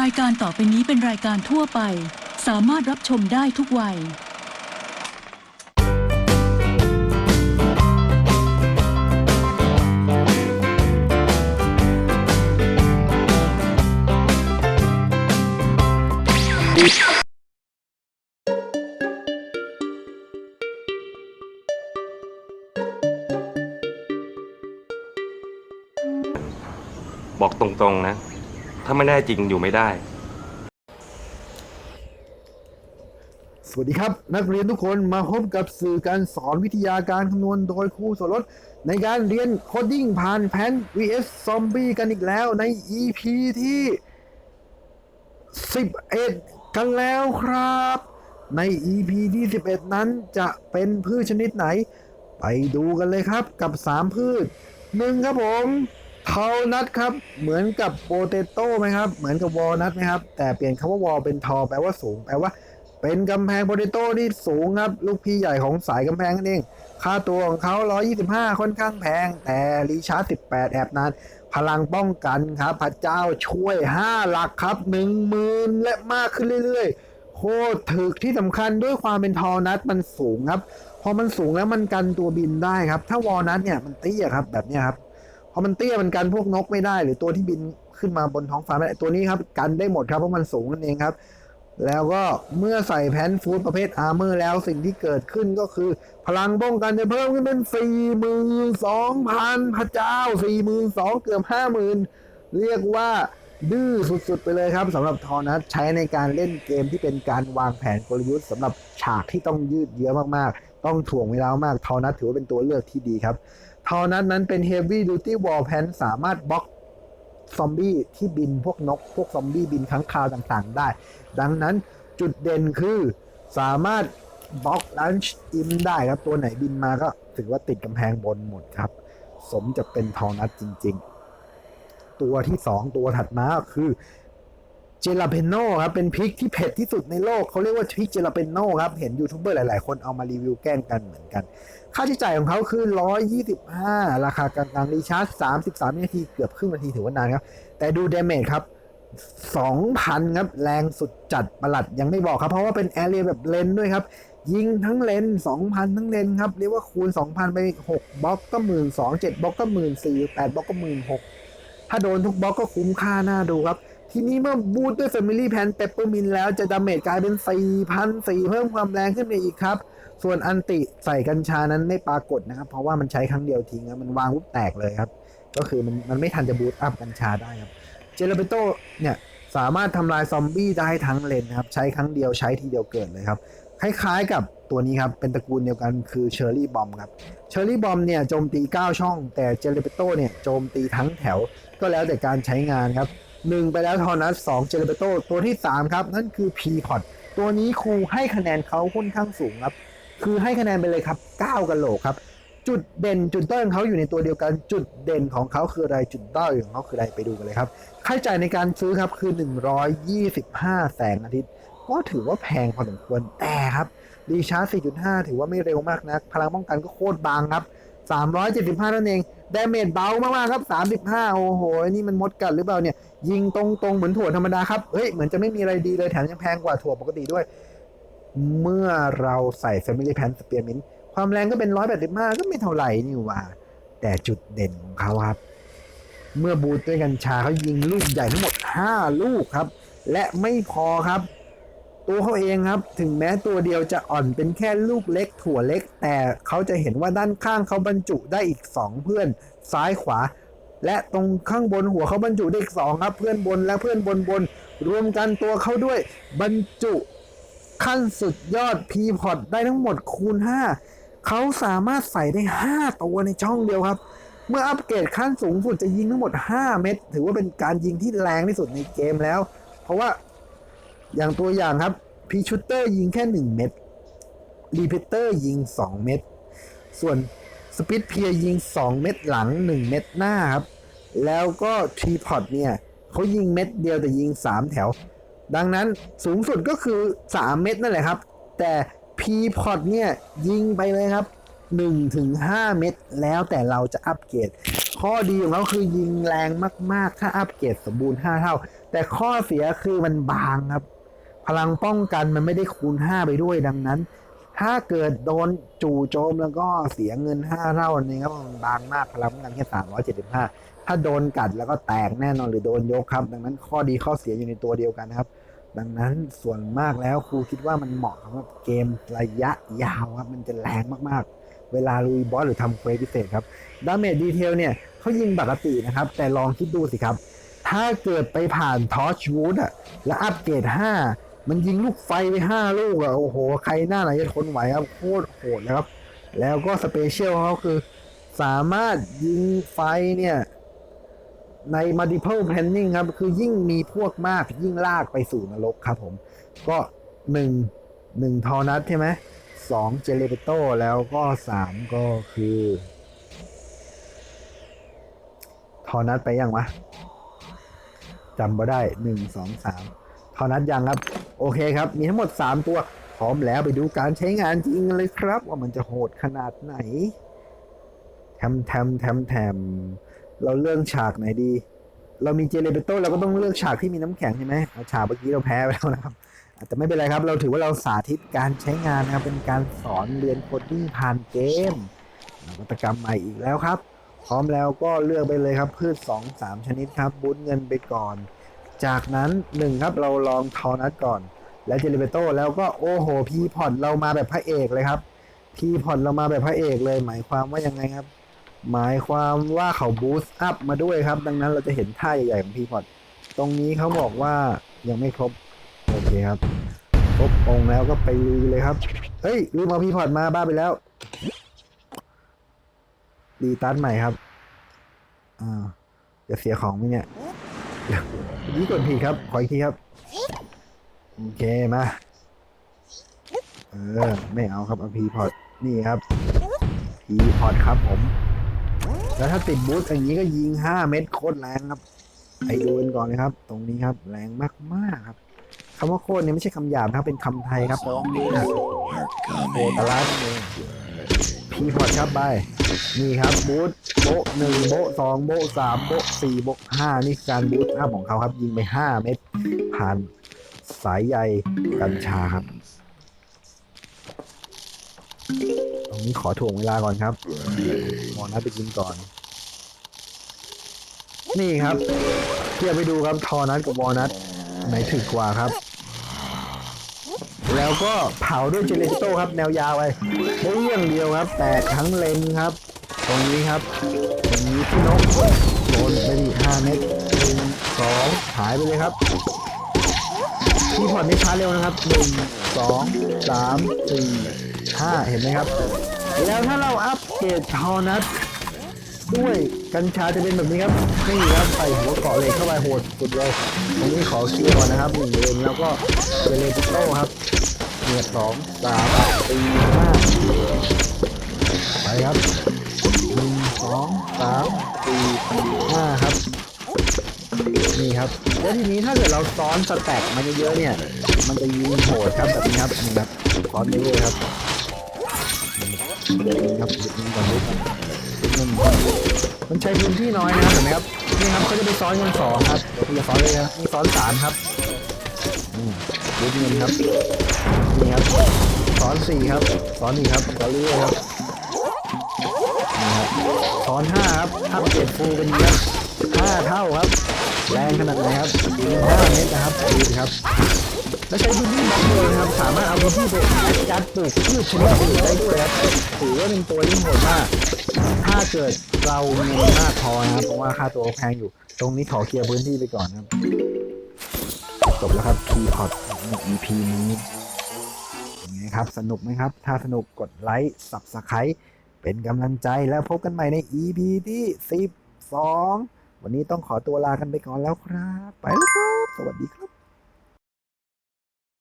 รายการต่อไปนี้เป็นรายการทั่วไป สามารถรับชมได้ทุกวัย บอกตรงๆนะ ถ้าไม่แน่จริงอยู่ไม่ได้ สวัสดีครับ นักเรียนทุกคนมาพบกับสื่อการสอนวิทยาการคำนวณโดยครูสรสในการเรียนโคดดิ้งผ่านแผน vs Zombie กันอีกแล้วใน EP ที่ 11 กันแล้วครับ ใน EP ที่ 11 นั้นจะเป็นพืชชนิดไหน ไปดูกันเลยครับกับ 3 พืชหนึ่งครับผม เทานัทครับ เหมือนกับโปเตโต้ไหมครับ เหมือนกับวอลนัทไหมครับ แต่เปลี่ยนคำว่าวอลเป็นทอแปลว่าสูง แปลว่า เป็นกำแพงโปเตโต้ที่สูงครับ ลูกพี่ใหญ่ของสายกำแพงนั่นเอง ค่าตัวของเขา 125 ค่อนข้างแพง แต่รีชาร์จ18 แอบนาน พลังป้องกันครับ พระเจ้าช่วย 5 หลักครับ 10,000 และมากขึ้นเรื่อยๆ โคตรถึกที่สำคัญด้วยความเป็นทอนัทมันสูงครับ พอมันสูงแล้วมันกันตัวบินได้ครับ ถ้าวอลนัทเนี่ยมันเตี้ยครับแบบนี้ครับ พอมันเตี้ยมันกันพวกนกไม่ได้ หรือตัวที่บินขึ้นมาบนท้องฟ้าไม่ได้ตัวนี้ครับ กันได้หมดครับเพราะมันสูงนั่นเองครับ แล้วก็เมื่อใส่แพนฟูดประเภทอาร์เมอร์แล้วสิ่งที่เกิดขึ้นก็คือ พลังป้องกันจะเพิ่มขึ้นเป็น42,000พระเจ้า42,000เกือบ50,000เรียกว่าดื้อสุดๆ ไปเลยครับสำหรับทอนัสใช้ในการเล่นเกมที่เป็นการวางแผนกลยุทธ์สำหรับฉากที่ต้องยืดเยื้อมากๆ ต้องถ่วงเวลามากทอนัสถือว่าเป็นตัวเลือกที่ดีครับ ทอนัสนั้นเป็น Heavy Duty Wall p a n สามารถบล็อกซอมบี้ที่บินพวกนก พวกซอมบี้บินค้างคาวต่างๆ ได้ ดังนั้นจุดเด่นคือสามารถบล็อกลันช์อินได้ครับ ตัวไหนบินมาก็ถือว่าติดกำแพงบนหมดครับ สมจะเป็นทอนัสจริงๆ ตัวที่ 2 ตัวถัดมาก็คือ เจลาเพนโนครับเป็นพริกที่เผ็ดที่สุดในโลกเขาเรียกว่าพริกเจลาเพนโนครับเห็นยูทูบเบอร์หลาย ๆ คนเอามารีวิวแกล้งกันเหมือนกัน ค่าใช้จ่ายของเขาคือ 125 ราคากลางๆรีชาร์จ 33 นาทีเกือบครึ่งนาทีถือว่านานครับ แต่ดูเดเมจครับ 2,000 ครับ แรงสุดจัดประหลัดยังไม่บอกครับ เพราะว่าเป็นแอเรียแบบเลนด้วยครับ ยิงทั้งเลน 2,000 ทั้งเลนครับเรียกว่าคูณ 2,000 ไป 6บล็อกก็1 2 0 0 7บล็อกก็1 4 0 0 8บล็อกก็1 6 0 0ถ้าโดนทุกบล็อกก็คุ้มค่าน่าดูครับ ทีนี้เมื่อบูทด้วย Family Pan p e p p e r m i n t แล้วจะดาเมจกลายเป็น 4,000 4 เพิ่มความแรงขึ้นไปอีกครับ ส่วนอันติใส่กัญชานั้นไม่ปรากฏนะครับ เพราะว่ามันใช้ครั้งเดียวทิ้งนะมันวางปุ๊บแตกเลยครับ ก็คือมันมันไม่ทันจะบูตอัพกัญชาได้ครับ เจเลเปโตเนี่ยสามารถทำลายซอมบี้ได้ทั้งเลนนะครับ ใช้ครั้งเดียวใช้ทีเดียวเกิดเลยครับ คล้ายๆกับตัวนี้ครับ เป็นตระกูลเดียวกันคือเชอร์รี่บอมครับ เชอร์รี่บอมเนี่ยโจมตี 9 ช่อง แต่เจเลเปโตเนี่ยโจมตีทั้งแถว ก็แล้วแต่การใช้งานครับ 1ไปแล้วทอนัส2เจเลเปโตตัวที่3ครับนั่นคือ p ีพอตตัวนี้ครูให้คะแนนเขาค่อนข้างสูงครับ คือให้คะแนนไปเลยครับ9กันโหลครับ จุดเด่นจุดด้อยของเขาอยู่ในตัวเดียวกันจุดเด่นของเขาคืออะไรจุดด้อยของเขาคืออะไรไปดูกันเลยครับค่าใช้จ่ายในการซื้อครับคือ 125 แสงอาทิตย์ ก็ถือว่าแพงพอสมควรแต่ครับรีชาร์จ 4.5 ถือว่าไม่เร็วมากนะพลังป้องกันก็โคตรบางครับ 375 นั่นเองดาเมจเบามากๆครับ 35 โอ้โห นี่มันมดกัดหรือเปล่าเนี่ย ยิงตรงๆเหมือนถั่วธรรมดาครับเฮ้ยเหมือนจะไม่มีอะไรดีเลยแถมยังแพงกว่าถั่วปกติด้วย เมื่อเราใส่ Family Pan Spearmint ความแรงก็เป็น185ก็ไม่เท่าไหร่นี่ว่า แต่จุดเด่นของเขาครับ เมื่อบูทด้วยกัญชาเขายิงลูกใหญ่ทั้งหมด5ลูกครับ และไม่พอครับ ตัวเขาเองครับ ถึงแม้ตัวเดียวจะอ่อนเป็นแค่ลูกเล็กถั่วเล็ก แต่เขาจะเห็นว่าด้านข้างเขาบรรจุได้อีก2เพื่อน ซ้ายขวา และตรงข้างบนหัวเขาบรรจุได้อีกสองครับ เพื่อนบนและเพื่อนบนบน รวมกันตัวเขาด้วยบรรจุขั้นสุดยอด p ีพอตได้ทั้งหมดคูณ 5 เขาสามารถใส่ได้ 5 ตัวในช่องเดียวครับ เมื่ออัปเกรดขั้นสูงสุดจะยิงทั้งหมด 5 เม็ดถือว่าเป็นการยิงที่แรงที่สุดในเกมแล้ว เพราะว่าอย่างตัวอย่างครับพีชูเตอร์ยิงแค่ 1 เม็ดรีเพเตอร์ยิง 2 เม็ดส่วนสปิดเพียยิง 2 เม็ดหลัง 1 เม็ดหน้าครับ แล้วก็ทรีพอตเนี่ยเขายิงเม็ดเดียวแต่ยิง 3 แถว ดังนั้นสูงสุดก็คือ 3 เม็ดนั่นแหละครับ แต่ p p o t เนี่ยยิงไปเลยครับ1ถึง5เม็ดแล้วแต่เราจะอัปเกรดขข้อดีของเขาคือยิงแรงมาก ๆ ถ้าอัปเกรดสมบูรณ์ 5 เท่า แต่ข้อเสียคือมันบางครับ พลังป้องกันมันไม่ได้คูณ 5 ไปด้วยดังนั้น ถ้าเกิดโดนจู่โจมแล้วก็เสียเงิน5เท่านี้ครับบางมากพลังป้องกันแค่375ถ้าโดนกัดแล้วก็แตกแน่นอนหรือโดนยกครับ ดังนั้นข้อดีข้อเสียอยู่ในตัวเดียวกันนะครับ ดังนั้นส่วนมากแล้วครูคิดว่ามันเหมาะสำหรับเกมระยะยาวครับมันจะแรงมากๆ เวลาลุยบอสหรือทำเควสพิเศษครับดาเมจดีเทลเนี่ยเขายิงปกตินะครับ แต่ลองคิดดูสิครับ ถ้าเกิดไปผ่านทอชวูดอะแล้วอัปเกรด5 มันยิงลูกไฟไป5ลูกอะโอ้โห ใครหน้าไหนจะทนไหวครับ โคตรโหดนะครับ แล้วก็สเปเชียลเขาคือ สามารถยิงไฟเนี่ย ใน multiple planning ครับ คือยิ่งมีพวกมากยิ่งลากไปสู่นรกครับผม ก็หนึ่งหนึ่งทอนัทใช่ไหมสองเจเลเปโตแล้วก็สามก็คือ ทอนัทไปยังวะจำบ่ได้หนึ่งสองสาม ทอนัทยังครับ โอเคครับ มีทั้งหมด 3 ตัว พร้อมแล้วไปดูการใช้งานจริงเลยครับ ว่ามันจะโหดขนาดไหนแทมแทมแทมแทมเราเลือกฉากไหนดี เรามีเจเลเปโตเราก็ต้องเลือกฉากที่มีน้ำแข็งใช่ไหมเอาฉากเมื่อกี้เราแพ้ไปแล้วนะครับแต่ไม่เป็นไรครับ เราถือว่าเราสาธิตการใช้งานนะครับ เป็นการสอนเรียนโคดดิ้งผ่านเกมนวัตกรรมใหม่อีกแล้วครับ พร้อมแล้วก็เลือกไปเลยครับพืช 2 3 ชนิดครับบุญเงินไปก่อน จากนั้น1ครับเราลองทอนัทก่อน แล้วเจลิเบโตแล้วก็โอ้โห พีพอดเรามาแบบพระเอกเลยครับ พีพอดเรามาแบบพระเอกเลย หมายความว่ายังไงครับ หมายความว่าเขาบูสต์อัพมาด้วยครับ ดังนั้นเราจะเห็นท่าใหญ่ๆของพีพอดตรงนี้เขาบอกว่ายังไม่ครบ โอเคครับครบองแล้วก็ไปลุยเลยครับ เฮ้ยลืมเอาพีพอดมาบ้าไปแล้วดีตันใหม่ครับอ่าจะเสียของไหมเนี่ย นี่กดผิดครับ ขออีกทีครับ โอเค มา เออ ไม่เอาครับเอาพีพอดนี่ครับพีพอดครับผม แล้วถ้าติดบูสต์อย่างนี้ก็ยิง5เม็ดโคตรแรงครับไปดูกันก่อนเลยครับ ตรงนี้ครับ แรงมากๆครับคำว่าโคตรเนี่ยไม่ใช่คำหยาบนะครับเป็นคำไทยครับแปลว่ามากโอตะลัดเองพีพอดครับไป นี่ครับบูทโบหนึ่งโบสองโบสามโบสี่โบห้านี่การบูทอัพของเขาครับ ยิงไปห้าเม็ดผ่านสายใยกัญชาครับ ตรงนี้ขอถ่วงเวลาก่อนครับมอนัดไปกินก่อน นี่ครับเทียบไปดูครับทอนัทกับวอนัทไหนถึกกว่าครับ แล้วก็เผาด้วยเจเลติโต้ครับแนวยาวไปเรื่องเดียวครับ แตกทั้งเลนครับ ตรงนี้ครับตรงนี้พี่นกโดนไปดิห้าเมตรหนึ่งสองหายไปเลยครับพี่ผ่อนไม่ช้าเร็วนะครับหนึ่งสองสามสี่ห้าเห็นไหมครับ แล้วถ้าเราอัปเกรดทอนัท ด้วยกัญชาจะเป็นแบบนี้ครับนี่ครับใส่หัวเกาะเล็กเข้าไปโหดสุดเลยตรงนี้ขอเคลียร์ก่อนนะครับหนึ่งเลนแล้วก็เจเลติโต้ครับเหนียดสองสามสี่ห้าไปครับหนึ่งสองสามสี่ห้าครับนี่ครับแล้วทีนี้ถ้าเกิดเราซ้อนสแต็กมันเยอะๆเนี่ย มันจะยิงโหดครับแบบนี้ครับนี่ครับซ้อนเรื่อยครับครับหยุดยิงก่อนดก่อนหยุดยิงก่อนมัน ใช้พื้นที่น้อยนะครับเห็นไหมครับนี่ครับเขาจะไปซ้อนกันสองครับเดี๋ยวคุณจะซ้อนเลยนะนี่ซ้อนสามครับอืมหยุดยิงครับนี่ครับซ้อนสี่ครับซ้อนนี่ครับซ้อนเรื่อยครับนี่ครับซ้อนห้าครับถ้าเจ็ดฟูเป็นเยอะห้าเท่าครับ แรงขนาดไหนครับยิง5เมตรนะครับดูสิครับแล้วใช้พื้นที่บล็อกเลยนะครับ สามารถเอาพื้นที่ไปแอดจัดปลูกพืชชนิดอื่นได้ด้วยครับถือว่าเป็นตัวที่โหดมาก ถ้าเกิดเราเงินมากพอนะครับ เพราะว่าค่าตัวแพงอยู่ ตรงนี้ขอเคลียร์พื้นที่ไปก่อนครับ จบแล้วครับคีย์พอดของ EP นี้ยังไงครับ สนุกไหมครับ ถ้าสนุกกดไลค์ Subscribe เป็นกำลังใจแล้วพบกันใหม่ใน EP ที่ 12 วันนี้ต้องขอตัวลากันไปก่อนแล้วครับ ไปแล้วครับ สวัสดีครับ